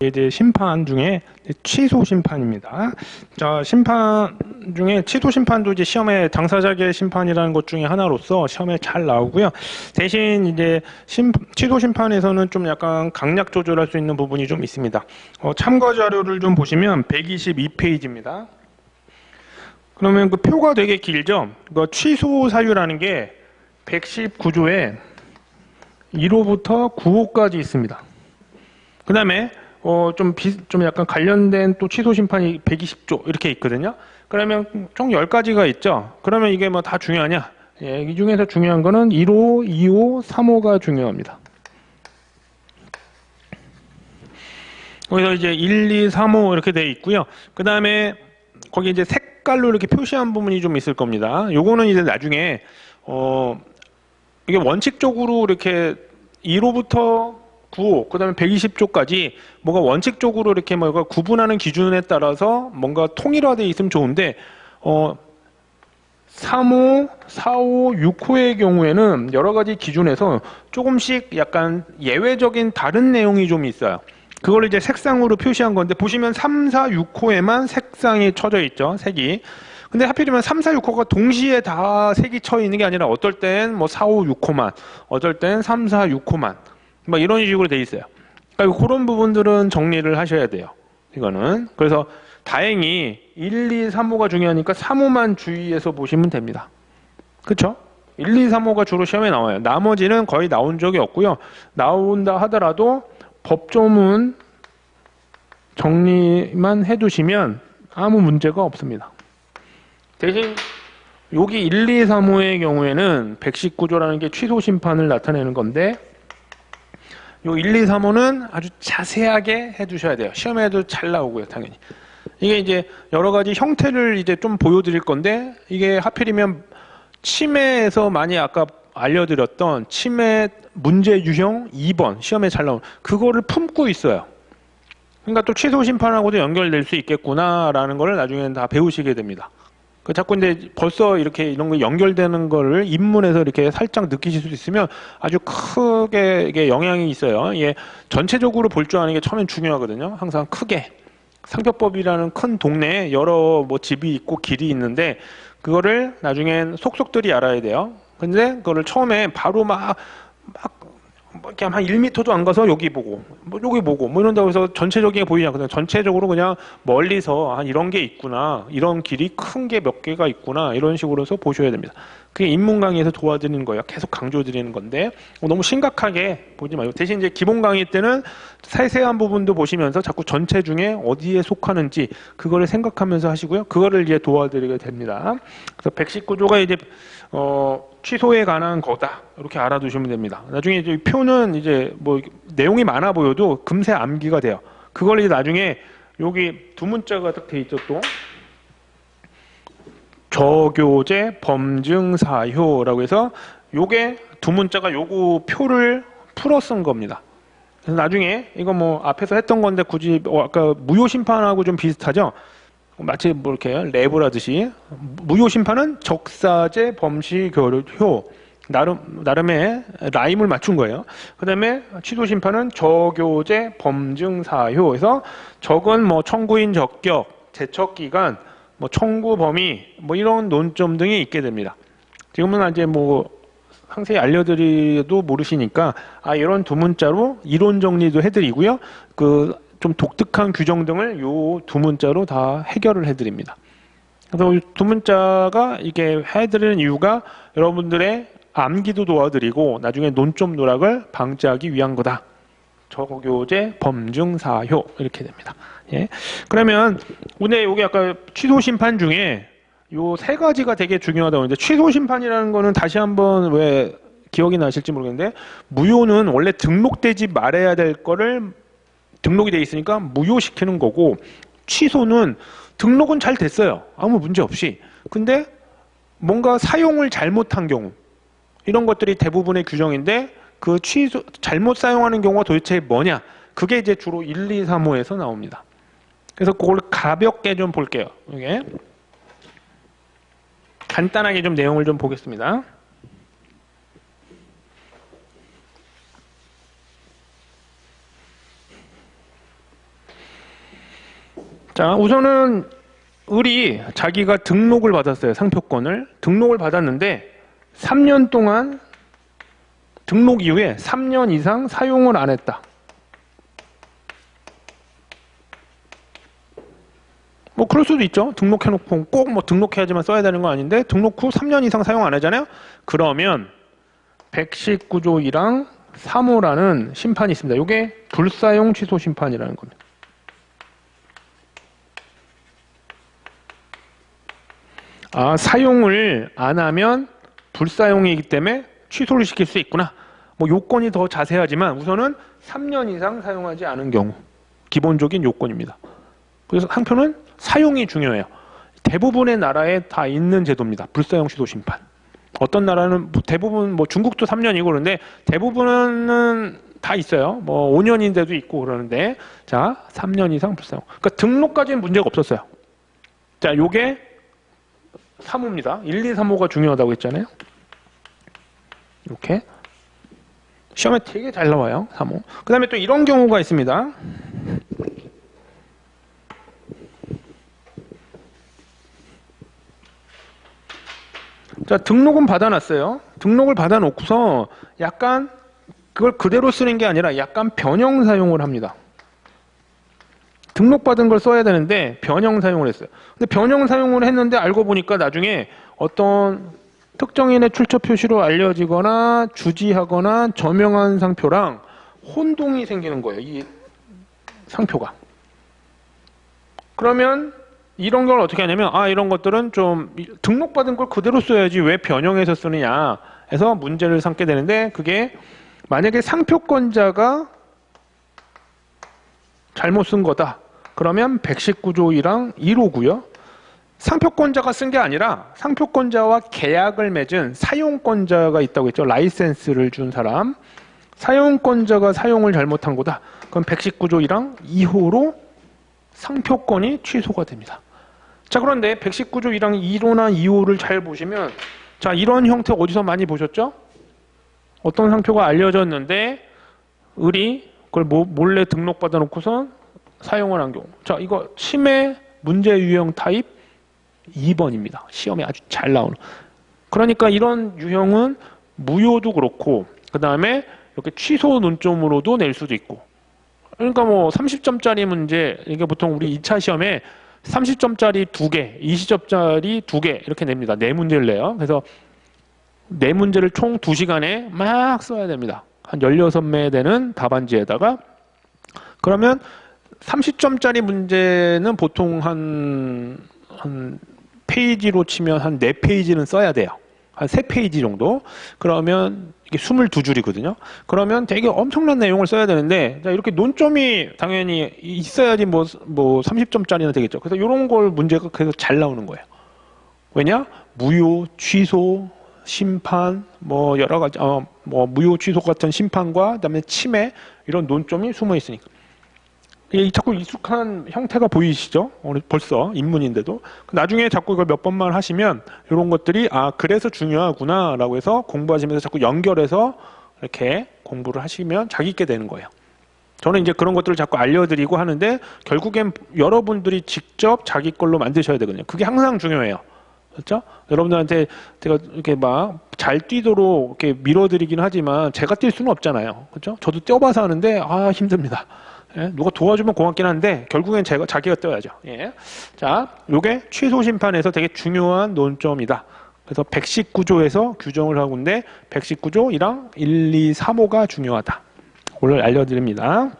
이제 심판 중에 취소 심판입니다. 자, 심판 중에 취소 심판도 이제 시험에 당사자의 심판이라는 것 중에 하나로서 시험에 잘 나오고요. 대신 이제 심, 취소 심판에서는 좀 약간 강약 조절할 수 있는 부분이 좀 있습니다. 어, 참고 자료를 좀 보시면 122페이지입니다. 그러면 그 표가 되게 길죠? 그 취소 사유라는 게 119조에 1호부터 9호까지 있습니다. 그 다음에 어, 좀, 비, 좀 약간 관련된 또 취소 심판이 120조 이렇게 있거든요. 그러면 총 10가지가 있죠. 그러면 이게 뭐 다 중요하냐? 예, 이 중에서 중요한 거는 1호, 2호, 3호가 중요합니다. 그래서 이제 1, 2, 3호 이렇게 돼 있고요. 그 다음에 거기 이제 색깔로 이렇게 표시한 부분이 좀 있을 겁니다. 요거는 이제 나중에 어 이게 원칙적으로 이렇게 1호부터 9호, 그다음에 120조까지 뭐가 원칙적으로 이렇게 뭐가 구분하는 기준에 따라서 뭔가 통일화돼 있으면 좋은데 어 3호, 4호, 6호의 경우에는 여러 가지 기준에서 조금씩 약간 예외적인 다른 내용이 좀 있어요. 그걸 이제 색상으로 표시한 건데 보시면 3, 4, 6호에만 색상이 쳐져 있죠. 색이. 근데 하필이면 3, 4, 6호가 동시에 다 색이 쳐 있는 게 아니라 어떨 땐 뭐 4, 5, 6호만, 어떨 땐 3, 4, 6호만. 막 이런 식으로 돼 있어요. 그러니까 그런 부분들은 정리를 하셔야 돼요. 이거는. 그래서 다행히 1, 2, 3호가 중요하니까 3호만 주의해서 보시면 됩니다. 그렇죠? 1, 2, 3호가 주로 시험에 나와요. 나머지는 거의 나온 적이 없고요. 나온다 하더라도 법조문 정리만 해두시면 아무 문제가 없습니다. 대신 여기 1, 2, 3호의 경우에는 119조라는 게 취소 심판을 나타내는 건데 요 1, 2, 3호는 아주 자세하게 해두셔야 돼요. 시험에도 잘 나오고요, 당연히. 이게 이제 여러 가지 형태를 이제 좀 보여드릴 건데 이게 하필이면 치매에서 많이 아까 알려드렸던 치매 문제 유형 2번 시험에 잘 나온 그거를 품고 있어요. 그러니까 또 취소 심판하고도 연결될 수 있겠구나라는 걸 나중에는 다 배우시게 됩니다. 그 자꾸 이제 벌써 이렇게 이런 거 연결되는 거를 입문에서 이렇게 살짝 느끼실 수 있으면 아주 크게 이게 영향이 있어요. 이게 전체적으로 볼 줄 아는 게 처음엔 중요하거든요. 항상 크게 상표법이라는 큰 동네에 여러 뭐 집이 있고 길이 있는데 그거를 나중엔 속속들이 알아야 돼요. 근데 그거를 처음에 바로 막, 막, 뭐 이렇게 한 1m도 안 가서 여기 보고, 뭐 여기 보고, 뭐 이런다고 해서 전체적인 게 보이지 않거든요. 전체적으로 그냥 멀리서 아, 이런 게 있구나. 이런 길이 큰 게 몇 개가 있구나. 이런 식으로 해서 보셔야 됩니다. 그게 입문 강의에서 도와드리는 거예요. 계속 강조드리는 건데, 뭐 너무 심각하게 보지 말고. 대신 이제 기본 강의 때는 세세한 부분도 보시면서 자꾸 전체 중에 어디에 속하는지 그거를 생각하면서 하시고요. 그거를 이제 도와드리게 됩니다. 그래서 119조가 이제 어, 취소에 관한 거다 이렇게 알아두시면 됩니다. 나중에 이제 표는 이제 뭐 내용이 많아 보여도 금세 암기가 돼요. 그걸 이제 나중에 여기 두 문자가 딱 돼 있죠 또 저교제 범증 사효라고 해서 요게 두 문자가 요거 표를 풀어 쓴 겁니다. 그래서 나중에 이거 뭐 앞에서 했던 건데 굳이 어, 아까 무효 심판하고 좀 비슷하죠. 마치 뭐 이렇게 랩을 하듯이 무효 심판은 적사제 범시 교효 나름 나름의 라임을 맞춘 거예요. 그다음에 취소 심판은 저교제 범증 사효 에서 적은 뭐 청구인 적격 제척 기간 뭐 청구 범위 뭐 이런 논점 등이 있게 됩니다. 지금은 이제 뭐 상세히 알려드려도 모르시니까 아 이런 두 문자로 이론 정리도 해드리고요. 그 좀 독특한 규정 등을 요 두 문자로 다 해결을 해드립니다. 그래서 이두 문자가 이게 해드리는 이유가 여러분들의 암기도 도와드리고 나중에 논점 누락을 방지하기 위한 거다. 저교제 범증 사효 이렇게 됩니다. 예. 그러면 오늘 여기 아까 취소 심판 중에 요 세 가지가 되게 중요하다고 하는데 취소 심판이라는 거는 다시 한번 왜 기억이 나실지 모르겠는데 무효는 원래 등록되지 말아야 될 거를 등록이 돼 있으니까 무효시키는 거고 취소는 등록은 잘 됐어요. 아무 문제 없이. 근데 뭔가 사용을 잘못한 경우 이런 것들이 대부분의 규정인데 그 취소 잘못 사용하는 경우가 도대체 뭐냐? 그게 이제 주로 1, 2, 3호에서 나옵니다. 그래서 그걸 가볍게 좀 볼게요. 이게 간단하게 좀 내용을 좀 보겠습니다. 자, 우선은 을이 자기가 등록을 받았어요. 상표권을. 등록을 받았는데 3년 동안 등록 이후에 3년 이상 사용을 안 했다. 뭐 그럴 수도 있죠. 등록해놓고 꼭 뭐 등록해야지만 써야 되는 건 아닌데 등록 후 3년 이상 사용 안 하잖아요. 그러면 119조 1항 3호라는 심판이 있습니다. 이게 불사용 취소 심판이라는 겁니다. 아, 사용을 안 하면 불사용이기 때문에 취소를 시킬 수 있구나. 뭐 요건이 더 자세하지만 우선은 3년 이상 사용하지 않은 경우 기본적인 요건입니다. 그래서 한편은 사용이 중요해요. 대부분의 나라에 다 있는 제도입니다. 불사용 취소 심판. 어떤 나라는 뭐 대부분 뭐 중국도 3년이고 그런데 대부분은 다 있어요. 뭐 5년인데도 있고 그러는데 자 3년 이상 불사용. 그러니까 등록까지는 문제가 없었어요. 자 요게 3호입니다. 1, 2, 3호가 중요하다고 했잖아요. 이렇게 시험에 되게 잘 나와요. 3호. 그 다음에 또 이런 경우가 있습니다. 자, 등록은 받아놨어요. 등록을 받아놓고서 약간 그걸 그대로 쓰는 게 아니라 약간 변형 사용을 합니다. 등록받은 걸 써야 되는데 변형 사용을 했어요. 근데 변형 사용을 했는데 알고 보니까 나중에 어떤 특정인의 출처 표시로 알려지거나 주지하거나 저명한 상표랑 혼동이 생기는 거예요. 이 상표가. 그러면 이런 걸 어떻게 하냐면 아 이런 것들은 좀 등록받은 걸 그대로 써야지 왜 변형해서 쓰느냐 해서 문제를 삼게 되는데 그게 만약에 상표권자가 잘못 쓴 거다. 그러면 119조 1항 1호고요. 상표권자가 쓴 게 아니라 상표권자와 계약을 맺은 사용권자가 있다고 했죠. 라이센스를 준 사람. 사용권자가 사용을 잘못한 거다. 그럼 119조 1항 2호로 상표권이 취소가 됩니다. 자, 그런데 119조 1항 1호나 2호를 잘 보시면 자, 이런 형태 어디서 많이 보셨죠? 어떤 상표가 알려졌는데 을이 그걸 모- 몰래 등록받아 놓고선 사용을 한 경우. 자, 이거 침해 문제 유형 타입 2번입니다. 시험에 아주 잘 나오는. 그러니까 이런 유형은 무효도 그렇고 그 다음에 이렇게 취소 논점으로도 낼 수도 있고. 그러니까 뭐 30점짜리 문제 이게 보통 우리 2차 시험에 30점짜리 2개, 20점짜리 2개 이렇게 냅니다. 네 문제를 내요. 그래서 네 문제를 총 2시간에 막 써야 됩니다. 한 16매 되는 답안지에다가 그러면 30점짜리 문제는 보통 한, 한 페이지로 치면 한 4페이지는 써야 돼요. 한 3페이지 정도. 그러면 이게 22줄이거든요. 그러면 되게 엄청난 내용을 써야 되는데, 자, 이렇게 논점이 당연히 있어야지 뭐, 뭐 30점짜리는 되겠죠. 그래서 이런 걸 문제가 그래서 잘 나오는 거예요. 왜냐? 무효, 취소, 심판, 뭐 여러 가지, 어, 뭐 무효, 취소 같은 심판과 그다음에 침해 이런 논점이 숨어 있으니까. 이 자꾸 익숙한 형태가 보이시죠? 오늘 벌써 입문인데도 나중에 자꾸 이걸 몇 번만 하시면 이런 것들이 아 그래서 중요하구나라고 해서 공부하시면서 자꾸 연결해서 이렇게 공부를 하시면 자기 있게 되는 거예요. 저는 이제 그런 것들을 자꾸 알려드리고 하는데 결국엔 여러분들이 직접 자기 걸로 만드셔야 되거든요. 그게 항상 중요해요. 그렇죠? 여러분들한테 제가 이렇게 막 잘 뛰도록 이렇게 밀어드리긴 하지만 제가 뛸 수는 없잖아요. 그렇죠? 저도 뛰어봐서 하는데 아 힘듭니다. 예, 누가 도와주면 고맙긴 한데 결국엔 제가 자기가 뛰어야죠. 예. 자, 요게 취소 심판에서 되게 중요한 논점이다. 그래서 119조에서 규정을 하고 있는데 119조 1항 1, 2, 3호가 중요하다. 오늘 알려드립니다.